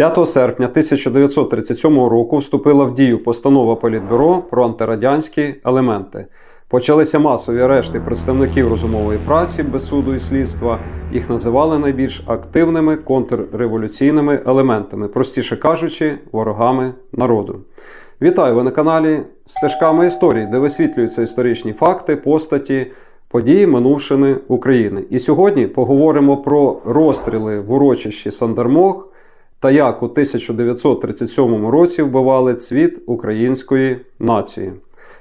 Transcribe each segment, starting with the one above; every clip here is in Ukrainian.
5 серпня 1937 року вступила в дію постанова Політбюро про антирадянські елементи. Почалися масові арешти представників розумової праці без суду і слідства. Їх називали найбільш активними контрреволюційними елементами, простіше кажучи, ворогами народу. Вітаю ви на каналі Стежками історії, де висвітлюються історичні факти, постаті, події минувшини України. І сьогодні поговоримо про розстріли в урочищі Сандармох та як у 1937 році вбивали цвіт української нації.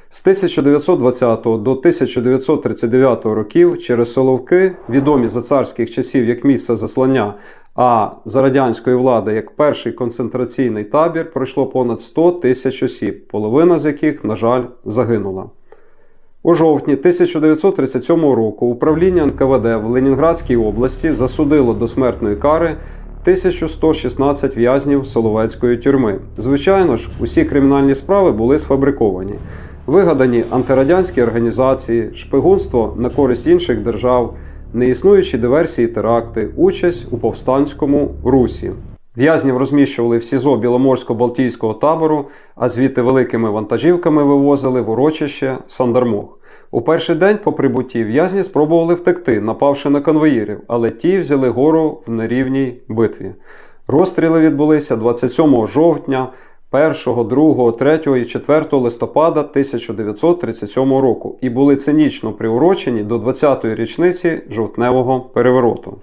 З 1920 до 1939 років через Соловки, відомі за царських часів як місце заслання, а за радянської влади як перший концентраційний табір, пройшло понад 100 тисяч осіб, половина з яких, на жаль, загинула. У жовтні 1937 року управління НКВД в Ленінградській області засудило до смертної кари 1116 в'язнів Соловецької тюрми. Звичайно ж, усі кримінальні справи були сфабриковані. Вигадані антирадянські організації, шпигунство на користь інших держав, неіснуючі диверсії теракти, участь у повстанському русі. В'язнів розміщували в СІЗО Біломорсько-Балтійського табору, а звідти великими вантажівками вивозили в урочище Сандармох. У перший день по прибутті в'язні спробували втекти, напавши на конвоїрів, але ті взяли гору в нерівній битві. Розстріли відбулися 27 жовтня, 1, 2, 3 і 4 листопада 1937 року і були цинічно приурочені до 20-ї річниці жовтневого перевороту.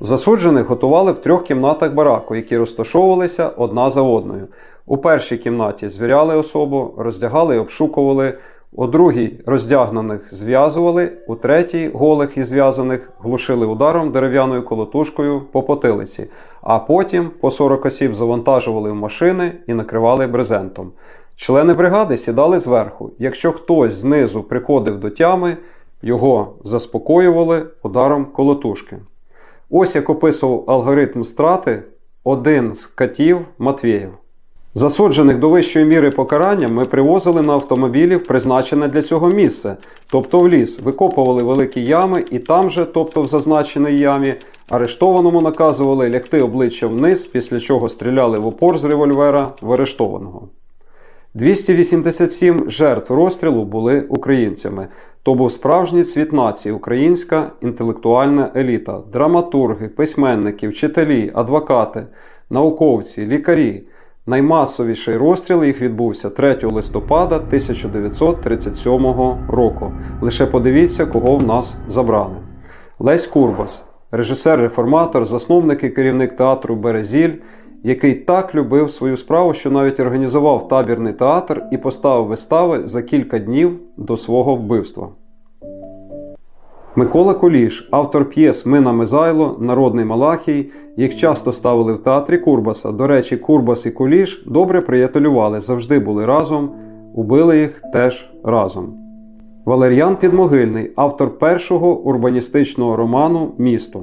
Засуджених готували в трьох кімнатах бараку, які розташовувалися одна за одною. У першій кімнаті звіряли особу, роздягали і обшукували. У другій роздягнених зв'язували, у третій голих і зв'язаних глушили ударом дерев'яною колотушкою по потилиці, а потім по 40 осіб завантажували в машини і накривали брезентом. Члени бригади сідали зверху. Якщо хтось знизу приходив до тями, його заспокоювали ударом колотушки. Ось як описував алгоритм страти один з катів Матвєєв. Засуджених до вищої міри покарання ми привозили на автомобілі в призначене для цього місце, тобто в ліс, викопували великі ями і там же, тобто в зазначеній ямі, арештованому наказували лягти обличчя вниз, після чого стріляли в упор з револьвера в арештованого. 287 жертв розстрілу були українцями. То був справжній цвіт нації, українська інтелектуальна еліта, драматурги, письменники, вчителі, адвокати, науковці, лікарі. Наймасовіший розстріл їх відбувся 3 листопада 1937 року. Лише подивіться, кого в нас забрали. Лесь Курбас, режисер-реформатор, засновник і керівник театру Березіль, який так любив свою справу, що навіть організував табірний театр і поставив вистави за кілька днів до свого вбивства. Микола Куліш, автор п'єс Мина Мезайло, Народний Малахій. Їх часто ставили в театрі Курбаса. До речі, Курбас і Куліш добре приятелювали, завжди були разом, убили їх теж разом. Валер'ян Підмогильний, автор першого урбаністичного роману Місто.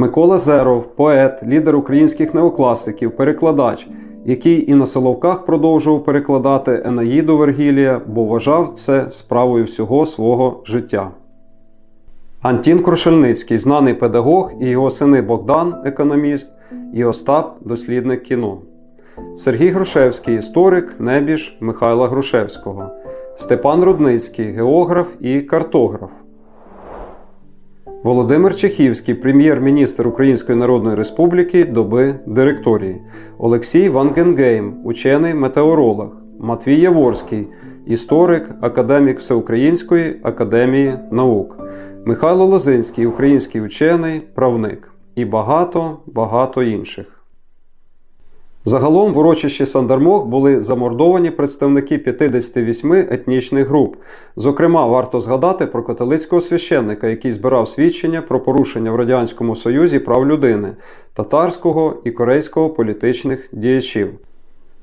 Микола Зеров, поет, лідер українських неокласиків, перекладач, який і на Соловках продовжував перекладати Енаїду Вергілія, бо вважав це справою всього свого життя. Антін Крушельницький, знаний педагог, і його сини Богдан, економіст, і Остап дослідник кіно. Сергій Грушевський, історик, небіж Михайла Грушевського. Степан Рудницький, географ і картограф. Володимир Чехівський, прем'єр-міністр Української Народної Республіки доби директорії. Олексій Вангенгейм, учений метеоролог. Матвій Яворський, історик, академік Всеукраїнської академії наук. Михайло Лозинський, український учений, правник і багато багато інших. Загалом в урочищі Сандармох були замордовані представники 58 етнічних груп. Зокрема, варто згадати про католицького священника, який збирав свідчення про порушення в Радянському Союзі прав людини, татарського і корейського політичних діячів.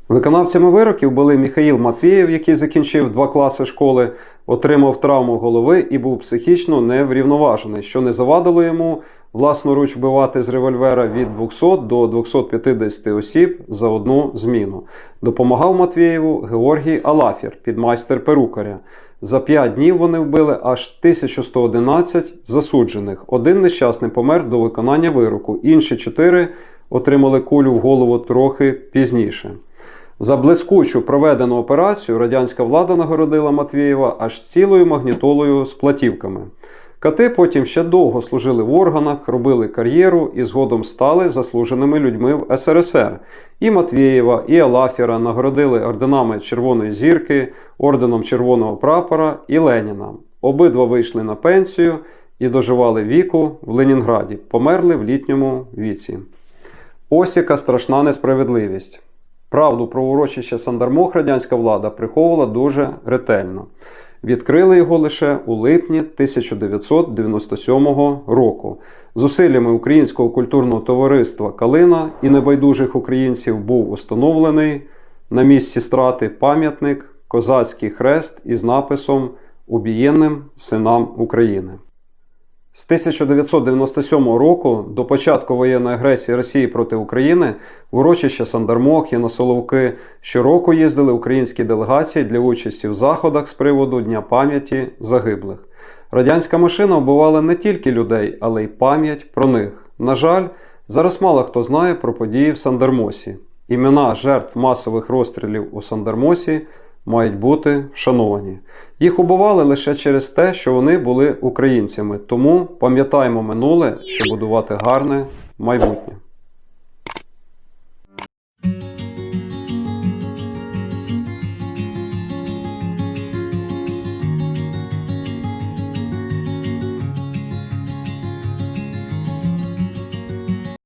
Виконавцями вироків були Міхаїл Матвієв, який закінчив два класи школи, отримав травму голови і був психічно неврівноважений, що не завадило йому власноруч вбивати з револьвера від 200 до 250 осіб за одну зміну. Допомагав Матвієву Георгій Алафір, підмайстер перукаря. За п'ять днів вони вбили аж 1111 засуджених. Один нещасний помер до виконання вироку, інші чотири отримали кулю в голову трохи пізніше. За блискучу проведену операцію радянська влада нагородила Матвієва аж цілою магнітолою з платівками. Кати потім ще довго служили в органах, робили кар'єру і згодом стали заслуженими людьми в СРСР. І Матвієва, і Алафіра нагородили орденами Червоної зірки, орденом Червоного прапора і Леніна. Обидва вийшли на пенсію і доживали віку в Ленінграді, померли в літньому віці. Ось яка страшна несправедливість. Правду про урочище Сандармох радянська влада приховувала дуже ретельно. Відкрили його лише у липні 1997 року. Зусиллями Українського культурного товариства Калина і небайдужих українців був установлений на місці страти пам'ятник Козацький хрест із написом Убієнним синам України. З 1997 року до початку воєнної агресії Росії проти України в урочище Сандармох і на Соловки щороку їздили українські делегації для участі в заходах з приводу Дня пам'яті загиблих. Радянська машина вбивала не тільки людей, але й пам'ять про них. На жаль, зараз мало хто знає про події в Сандармосі. Імена жертв масових розстрілів у Сандармосі мають бути вшановані. Їх убивали лише через те, що вони були українцями. Тому пам'ятаємо минуле, щоб будувати гарне майбутнє.